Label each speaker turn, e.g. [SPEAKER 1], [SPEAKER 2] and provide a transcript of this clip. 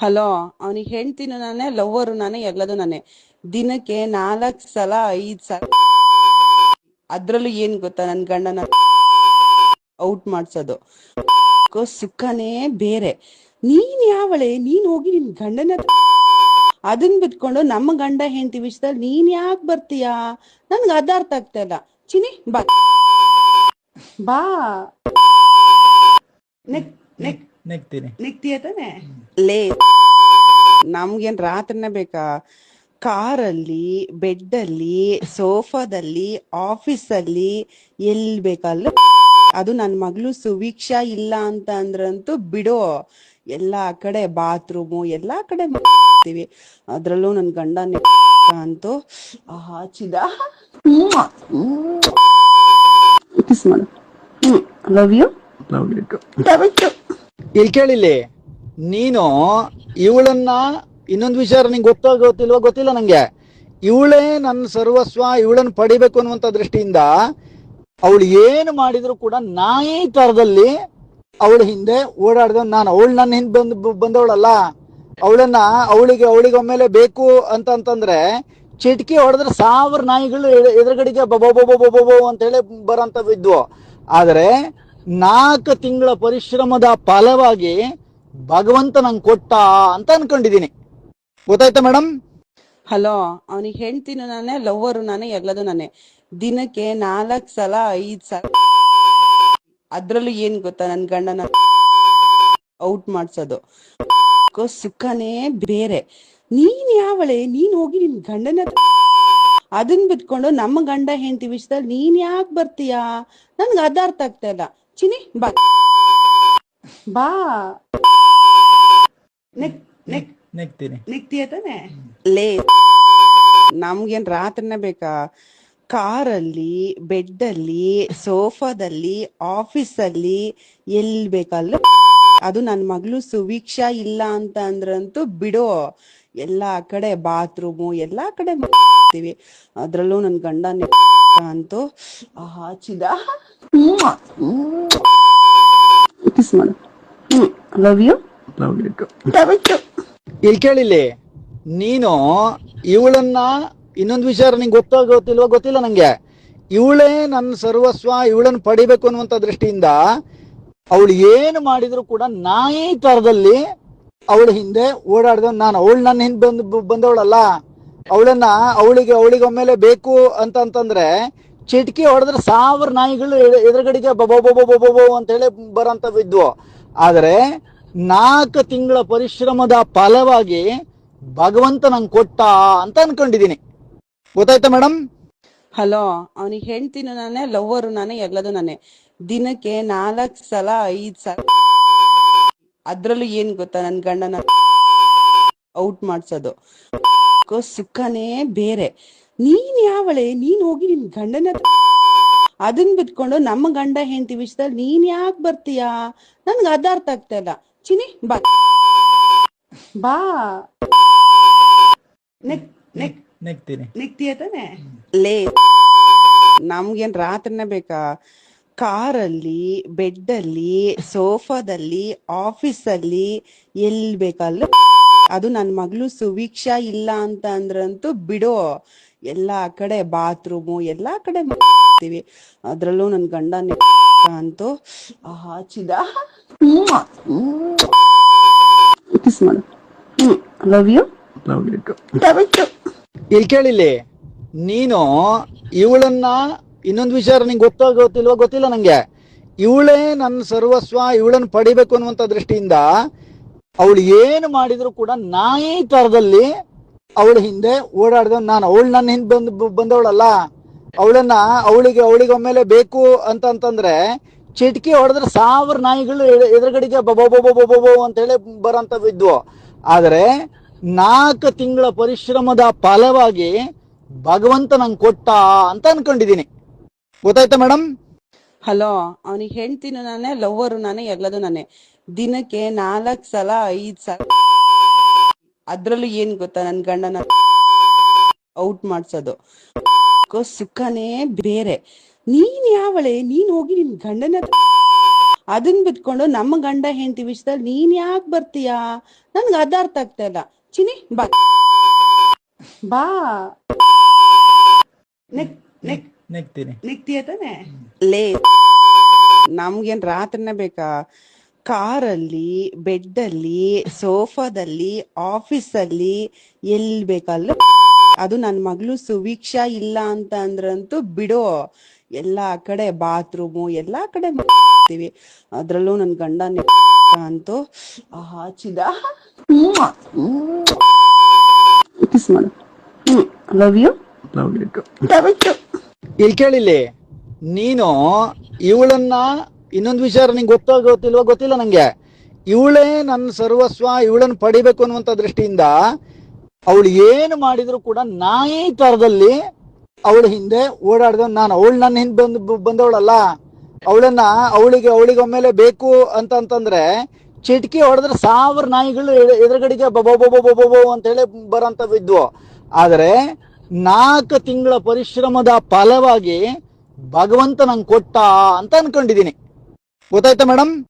[SPEAKER 1] Hello, ಅವನಿಗೆ ಹೆಂಡ್ತಿನೂ ನಾನೇ, lover ನಾನೇ, ಎಲ್ಲದು ನಾನೇ. ದಿನಕ್ಕೆ ನಾಲ್ಕು ಸಲ, ಐದು ಸಲ. ಅದ್ರಲ್ಲೂ ಏನ್ ಗೊತ್ತಾ ನನ್ ಗಂಡನ ಔಟ್ ಮಾಡ್ಸೋದು. ಸುಖನೇ ಬೇರೆ. ನೀನ್ ಯಾವಳೆ? ನೀನ್ ಹೋಗಿ ನಿನ್ ಗಂಡನ ಅದನ್ ಬಿಟ್ಕೊಂಡು ನಮ್ಮ ಗಂಡ ಹೆಂಡತಿ ವಿಷಯದಲ್ಲಿ ನೀನ್ ಯಾಕೆ ಬರ್ತೀಯಾ? ನನ್ಗೆ ಅದ ಅರ್ಥ ಆಗ್ತಾ ಇಲ್ಲ. ಚಿನಿ ಬಾ. ಬಾ. ನೆಕ್ ನೆಕ್.
[SPEAKER 2] ನೆಗ್ತೀನಿ.
[SPEAKER 1] ನಿಕ್ತಿಯ ತಾನೆ? ಲೇ ನಮ್ಗೇನ್ ರಾತ್ರಿನೇ ಬೇಕಾ? ಕಾರಲ್ಲಿ ಬೆಡ್ಡಲ್ಲಿ ಸೋಫಾದಲ್ಲಿ ಆಫೀಸಲ್ಲಿ ಎಲ್ ಬೇಕಲ್ಲ ಅದು ನನ್ ಮಗಳು ಸುವೀಕ್ಷಾ ಇಲ್ಲ ಅಂತ ಅಂದ್ರಂತೂ ಬಿಡೋ. ಎಲ್ಲಾ ಕಡೆ ಬಾತ್ರೂಮು ಎಲ್ಲಾ ಕಡೆ ಮಾಡ್ತೀವಿ. ಅದ್ರಲ್ಲೂ ನನ್ ಗಂಡ ಅಂತೂ ಹಾಚಿದ ಲವ್ ಯು ಲವ್ ಯು
[SPEAKER 2] ಇಲ್ಲಿ ಕೇಳಿಲ್ಲಿ ನೀನು ಇವಳನ್ನ ಇನ್ನೊಂದು ವಿಚಾರ ನಿಂಗೆ ಗೊತ್ತೋ ಗೊತ್ತಿಲ್ವೋ ಗೊತ್ತಿಲ್ಲ ನಂಗೆ ಇವಳೇ ನನ್ನ ಸರ್ವಸ್ವ ಇವಳನ್ನ ಪಡಿಬೇಕು ಅನ್ನುವಂತ ದೃಷ್ಟಿಯಿಂದ ಅವಳು ಏನು ಮಾಡಿದ್ರು ಕೂಡ ನಾಯಿ ತರದಲ್ಲಿ ಅವಳ ಹಿಂದೆ ಓಡಾಡ್ದ ನಾನು ಅವಳು ನನ್ನ ಹಿಂದೆ ಬಂದ್ ಬಂದವಳಲ್ಲ ಅವಳನ್ನ ಅವಳಿಗೆ ಅವಳಿಗೆ ಒಮ್ಮೆಲೆ ಬೇಕು ಅಂತ ಅಂತಂದ್ರೆ ಚಿಟ್ಕಿ ಹೊಡೆದ್ರೆ ಸಾವಿರ ನಾಯಿಗಳು ಎದುರುಗಡೆಗೆ ಬಬೋ ಬಬೋ ಬಬೋ ಅಂತ ಹೇಳಿ ಬರೋಂಥದ್ದು ಇದ್ವು ಆದ್ರೆ ನಾಲ್ಕು ತಿಂಗಳ ಪರಿಶ್ರಮದ ಫಲವಾಗಿ ಭಗವಂತ ನಂಗೆ ಕೊಟ್ಟ ಅಂತ ಅನ್ಕೊಂಡಿದೀನಿ. ಗೊತ್ತಾಯ್ತಾ ಮೇಡಮ್
[SPEAKER 1] ಹಲೋ, ಅವನಿಗೆ ಹೆಂಡ್ತಿನೂ ನಾನೇ, ಲವ್ವರು ನಾನೇ, ಎಲ್ಲದು ನಾನೇ. ದಿನಕ್ಕೆ ನಾಲ್ಕು ಸಲ, ಐದು ಸಲ. ಅದ್ರಲ್ಲೂ ಏನ್ ಗೊತ್ತಾ ನನ್ ಗಂಡನ ಔಟ್ ಮಾಡ್ಸೋದು? ಸುಖನೇ ಬೇರೆ. ನೀನ್ ಯಾವಳೆ? ನೀನ್ ಹೋಗಿ ನಿನ್ ಗಂಡನ ಅದನ್ನ ಅದನ್ ಬಿಟ್ಕೊಂಡು ನಮ್ಮ ಗಂಡ ಹೆಂಡತಿ ವಿಷಯದಲ್ಲಿ ನೀನ್ ಯಾಕೆ ಬರ್ತೀಯಾ? ನನ್ಗೆ ಅದ ಅರ್ಥ ಆಗ್ತಾ ಇಲ್ಲ. ಚಿನಿ ಬಾ. ಬಾ. ನೆಕ್ ನೆಕ್.
[SPEAKER 2] ನೆಗ್ತೀನಿ
[SPEAKER 1] ನಿಕ್ತಿಯ ತಾನೆ? ಲೇ ನಮ್ಗೇನ್ ರಾತ್ರಿನೇ ಬೇಕಾ? ಕಾರಲ್ಲಿ ಬೆಡ್ಡಲ್ಲಿ ಸೋಫಾದಲ್ಲಿ ಆಫೀಸಲ್ಲಿ ಎಲ್ ಬೇಕಲ್ಲ ಅದು ನನ್ನ ಮಗಳು ಸುವೀಕ್ಷಾ ಇಲ್ಲ ಅಂತ ಅಂದ್ರಂತೂ ಬಿಡು. ಎಲ್ಲಾ ಕಡೆ ಬಾತ್ರೂಮು ಎಲ್ಲಾ ಕಡೆ ಮಾಡ್ತೀವಿ ಅದ್ರಲ್ಲೂ ನನ್ ಗಂಡ ಅಂತೂ ಆಹಾ ಚಿದ ಕಿಸ್ ಮಾಡು. ಲವ್ ಯು
[SPEAKER 2] ಇಲ್ಲಿ ಕೇಳಿಲ್ಲಿ ನೀನು ಇವಳನ್ನ ಇನ್ನೊಂದು ವಿಚಾರ ನಿಂಗೆ ಗೊತ್ತೋ ಗೊತ್ತಿಲ್ವೋ ಗೊತ್ತಿಲ್ಲ ನಂಗೆ. ಇವಳೇ ನನ್ನ ಸರ್ವಸ್ವ ಇವಳನ್ನ ಪಡಿಬೇಕು ಅನ್ನುವಂತ ದೃಷ್ಟಿಯಿಂದ ಅವಳು ಏನು ಮಾಡಿದ್ರು ಕೂಡ ನಾಯಿ ತರದಲ್ಲಿ ಅವಳ ಹಿಂದೆ ಓಡಾಡ್ದ ನಾನು. ಅವಳು ನನ್ನ ಹಿಂದೆ ಬಂದ್ ಬಂದವಳಲ್ಲ. ಅವಳನ್ನ ಅವಳಿಗೆ ಅವಳಿಗೆ ಒಮ್ಮೆಲೆ ಬೇಕು ಅಂತಂತಂದ್ರೆ ಚಿಟ್ಕಿ ಹೊಡೆದ್ರೆ ಸಾವಿರ ನಾಯಿಗಳು ಎದುರುಗಡೆಗೆ ಬಬೋ ಅಂತ ಹೇಳಿ ಬಿದ್ವು ಆದ್ರೆ ನಾಲ್ಕು ತಿಂಗಳ ಪರಿಶ್ರಮದ ಫಲವಾಗಿ ಭಗವಂತ ನಂಗೆ ಕೊಟ್ಟ ಅಂತ ಅನ್ಕೊಂಡಿದೀನಿ. ಗೊತ್ತಾಯ್ತಾ ಮೇಡಮ್
[SPEAKER 1] ಹಲೋ, ಅವನಿಗೆ ಹೆಂಡ್ತೀನಿ ನಾನೇ ಲವರ್ ನಾನೇ, ಎಲ್ಲದು ನಾನೇ. ದಿನಕ್ಕೆ ನಾಲ್ಕ್ ಸಲ, ಐದ್ ಸಲ. ಅದ್ರಲ್ಲೂ ಏನ್ ಗೊತ್ತಾ ನನ್ ಗಂಡನ ಔಟ್ ಮಾಡ್ಸೋದು. ಕೋ ಸುಖನೇ ಬೇರೆ. ನೀನ್ ಯಾವಳೆ? ನೀನ್ ಹೋಗಿ ನಿನ್ ಗಂಡನ ಅದನ್ನ ಅದನ್ ಬಿಟ್ಕೊಂಡು ನಮ್ಮ ಗಂಡ ಹೆಂಡತಿ ವಿಷಯದಲ್ಲಿ ನೀನ್ ಯಾಕೆ ಬರ್ತೀಯಾ? ನನ್ಗೆ ಅದ ಅರ್ಥ ಆಗ್ತಾ ಇಲ್ಲ. ಚಿನಿ ಬಾ. ಬಾ. ನೆಕ್ ನೆಕ್.
[SPEAKER 2] ನೆಗ್ತೀನಿ
[SPEAKER 1] ನಿಕ್ತಿಯ ತಾನೆ? ಲೇ. ನಮ್ಗೇನ್ ರಾತ್ರಿನೇ ಬೇಕಾ? ಕಾರಲ್ಲಿ ಬೆಡ್ಡಲ್ಲಿ ಸೋಫಾದಲ್ಲಿ ಆಫೀಸಲ್ಲಿ ಎಲ್ಲಿ ಬೇಕಲ್ಲ ಅದು ನನ್ ಮಗಳು ಸುವೀಕ್ಷಾ ಇಲ್ಲ ಅಂತ ಅಂದ್ರಂತೂ ಬಿಡೋ. ಎಲ್ಲಾ ಕಡೆ ಬಾತ್ರೂಮು ಎಲ್ಲಾ ಕಡೆ ಮಾಡ್ತೀವಿ. ಅದ್ರಲ್ಲೂ ನನ್ ಗಂಡ ಅಂತೂ ಹಾಚಿದ ಕಿಸ್ ಮಾಡು. ಲವ್ ಯು
[SPEAKER 2] ಇಲ್ಲಿ ಕೇಳಿಲ್ಲಿ ನೀನು ಇವಳನ್ನ ಇನ್ನೊಂದು ವಿಚಾರ ನಿಂಗೆ ಗೊತ್ತೋ ಗೊತ್ತಿಲ್ವೋ ಗೊತ್ತಿಲ್ಲ ನಂಗೆ. ಇವಳೇ ನನ್ನ ಸರ್ವಸ್ವ ಇವಳನ್ನ ಪಡಿಬೇಕು ಅನ್ನುವಂತ ದೃಷ್ಟಿಯಿಂದ ಅವಳು ಏನು ಮಾಡಿದ್ರು ಕೂಡ ನಾಯಿ ತರದಲ್ಲಿ ಅವಳ ಹಿಂದೆ ಓಡಾಡ್ದ. ನಾನು ಅವಳು ನನ್ನ ಹಿಂದೆ ಬಂದ್ ಬಂದವಳಲ್ಲ. ಅವಳನ್ನ ಅವಳಿಗೆ ಅವಳಿಗೆ ಒಮ್ಮೆಲೆ ಬೇಕು ಅಂತಂತಂದ್ರೆ ಚಿಟಕಿ ಹೊಡೆದ್ರೆ ಸಾವಿರ ನಾಯಿಗಳು ಎದುರುಗಡೆಗೆ ಬಬೋ ಬಬೋ ಬಬೋ ಅಂತ ಹೇಳಿ ಬರೋಂಥದ್ದು ಇದ್ವು. ಆದರೆ ನಾಲ್ಕು ತಿಂಗಳ ಪರಿಶ್ರಮದ ಫಲವಾಗಿ ಭಗವಂತ ನಂಗೆ ಕೊಟ್ಟ ಅಂತ ಅನ್ಕೊಂಡಿದ್ದೀನಿ. ಗೊತ್ತಾಯ್ತಾ ಮೇಡಮ್
[SPEAKER 1] ಹಲೋ, ಅವನಿಗೆ ಹೆಂಡ್ತಿನೂ ನಾನೇ, ಲವ್ವರು ನಾನೇ, ಎಲ್ಲದು ನಾನೇ. ದಿನಕ್ಕೆ ನಾಲ್ಕು ಸಲ, ಐದು ಸಲ. ಅದ್ರಲ್ಲೂ ಏನ್ ಗೊತ್ತಾ ನನ್ನ ಗಂಡನ ಔಟ್ ಮಾಡ್ಸೋದು? ಸುಖನೇ ಬೇರೆ. ನೀನ್ ಯಾವಳೆ? ನೀನ್ ಹೋಗಿ ನಿನ್ ಗಂಡನ ಅದನ್ನ ಅದನ್ ಬಿಟ್ಕೊಂಡು ನಮ್ಮ ಗಂಡ ಹೆಂಡತಿ ವಿಷಯದಲ್ಲಿ ನೀನ್ ಯಾಕೆ ಬರ್ತೀಯಾ? ನನ್ಗೆ ಅದ ಅರ್ಥ ಆಗ್ತಾ ಇಲ್ಲ. ಚಿನಿ ಬಾ. ಬಾ. ನೆಕ್ ನೆಕ್.
[SPEAKER 2] ನೆಗ್ತೀನಿ.
[SPEAKER 1] ತಾನೆ ಲೇ ನಮ್ಗೇನ್ ರಾತ್ರಿನೇ ಬೇಕಾ? ಕಾರಲ್ಲಿ ಬೆಡ್ಡಲ್ಲಿ ಸೋಫಾದಲ್ಲಿ ಆಫೀಸಲ್ಲಿ ಎಲ್ಲಿ ಬೇಕಲ್ಲ ಅದು ನನ್ನ ಮಗಳು ಸುವೀಕ್ಷಾ ಇಲ್ಲ ಅಂತ ಅಂದ್ರಂತೂ ಬಿಡೋ. ಎಲ್ಲಾ ಕಡೆ ಬಾತ್ರೂಮು ಎಲ್ಲಾ ಕಡೆ ಮಾಡ್ತೀವಿ. ಅದ್ರಲ್ಲೂ ನನ್ ಗಂಡ ಅಂತೂ ಹಾಚಿದ. ಕಿಸ್ ಮಾಡು. ಲವ್ ಯು ಲವ್ ಯು
[SPEAKER 2] ಇಲ್ಲಿ ಕೇಳಿಲ್ಲಿ, ನೀನು ಇವಳನ್ನ ಇನ್ನೊಂದು ವಿಚಾರ ನಿಂಗೆ ಗೊತ್ತೋ ಗೊತ್ತಿಲ್ವ ಗೊತ್ತಿಲ್ಲ ನಂಗೆ. ಇವಳೇ ನನ್ನ ಸರ್ವಸ್ವ, ಇವಳನ್ನ ಪಡಿಬೇಕು ಅನ್ನುವಂತ ದೃಷ್ಟಿಯಿಂದ ಅವಳು ಏನು ಮಾಡಿದ್ರು ಕೂಡ ನಾಯಿ ತರದಲ್ಲಿ ಅವಳ ಹಿಂದೆ ಓಡಾಡ್ದ ನಾನು. ಅವಳು ನನ್ನ ಹಿಂದೆ ಬಂದ್ ಬಂದವಳಲ್ಲ. ಅವಳನ್ನ ಅವಳಿಗೆ ಅವಳಿಗೆ ಒಮ್ಮೆಲೆ ಬೇಕು ಅಂತ, ಅಂತಂದ್ರೆ ಚಿಟ್ಕಿ ಹೊಡೆದ್ರೆ ಸಾವಿರ ನಾಯಿಗಳು ಎದುರುಗಡೆಗೆ ಬಬೋ ಬಬೋ ಬಬೋ ಬೋ ಅಂತ ಹೇಳಿ ಬರೋಂಥವಿದ್ವು ಆದ್ರೆ ನಾಲ್ಕು ತಿಂಗಳ ಪರಿಶ್ರಮದ ಫಲವಾಗಿ ಭಗವಂತ ನಂಗೆ ಕೊಟ್ಟ ಅಂತ ಅನ್ಕೊಂಡಿದ್ದೀನಿ. ಗೊತ್ತಾಯ್ತಾ ಮೇಡಮ್